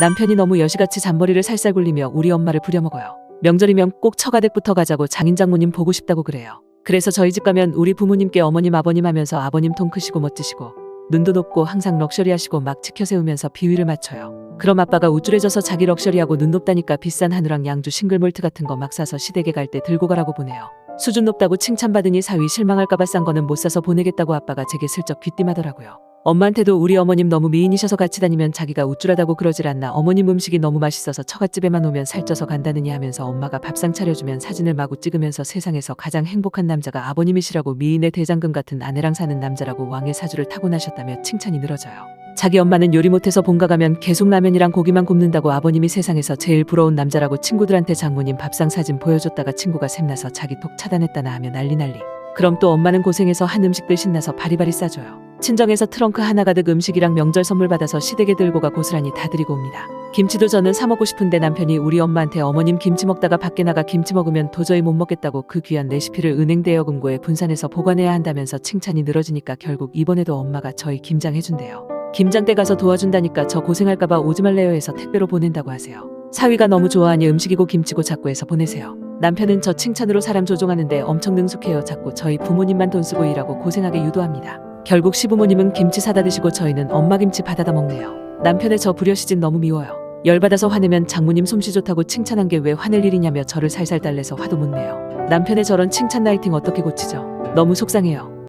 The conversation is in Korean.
남편이 너무 여시같이 잔머리를 살살 굴리며 우리 엄마를 부려먹어요. 명절이면 꼭 처가댁부터 가자고 장인 장모님 보고 싶다고 그래요. 그래서 저희 집 가면 우리 부모님께 어머님 아버님 하면서 아버님 통 크시고 멋지시고 눈도 높고 항상 럭셔리하시고 막 치켜 세우면서 비위를 맞춰요. 그럼 아빠가 우쭐해져서 자기 럭셔리하고 눈 높다니까 비싼 한우랑 양주 싱글몰트 같은 거 막 사서 시댁에 갈 때 들고 가라고 보내요. 수준 높다고 칭찬받으니 사위 실망할까봐 싼 거는 못 사서 보내겠다고 아빠가 제게 슬쩍 귀띔하더라고요. 엄마한테도 우리 어머님 너무 미인이셔서 같이 다니면 자기가 우쭐하다고 그러질 않나 어머님 음식이 너무 맛있어서 처갓집에만 오면 살쪄서 간다느니 하면서 엄마가 밥상 차려주면 사진을 마구 찍으면서 세상에서 가장 행복한 남자가 아버님이시라고 미인의 대장금 같은 아내랑 사는 남자라고 왕의 사주를 타고나셨다며 칭찬이 늘어져요. 자기 엄마는 요리 못해서 본가 가면 계속 라면이랑 고기만 굽는다고 아버님이 세상에서 제일 부러운 남자라고 친구들한테 장모님 밥상 사진 보여줬다가 친구가 샘나서 자기 톡 차단했다나 하면 난리 난리. 그럼 또 엄마는 고생해서 한 음식들 신나서 바리바리 싸줘요. 친정에서 트렁크 하나 가득 음식이랑 명절 선물 받아서 시댁에 들고 가 고스란히 다 드리고 옵니다. 김치도 저는 사 먹고 싶은데 남편이 우리 엄마한테 어머님 김치 먹다가 밖에 나가 김치 먹으면 도저히 못 먹겠다고 그 귀한 레시피를 은행 대여금고에 분산해서 보관해야 한다면서 칭찬이 늘어지니까 결국 이번에도 엄마가 저희 김장 해준대요. 김장 때 가서 도와준다니까 저 고생할까봐 오지 말래요 해서 택배로 보낸다고 하세요. 사위가 너무 좋아하니 음식이고 김치고 자꾸 해서 보내세요. 남편은 저 칭찬으로 사람 조종하는데 엄청 능숙해요. 자꾸 저희 부모님만 돈 쓰고 일하고 고생하게 유도합니다. 결국 시부모님은 김치 사다 드시고 저희는 엄마 김치 받아다 먹네요. 남편의 저 불효시진 너무 미워요. 열받아서 화내면 장모님 솜씨 좋다고 칭찬한 게 왜 화낼 일이냐며 저를 살살 달래서 화도 못 내요. 남편의 저런 칭찬 라이팅 어떻게 고치죠? 너무 속상해요.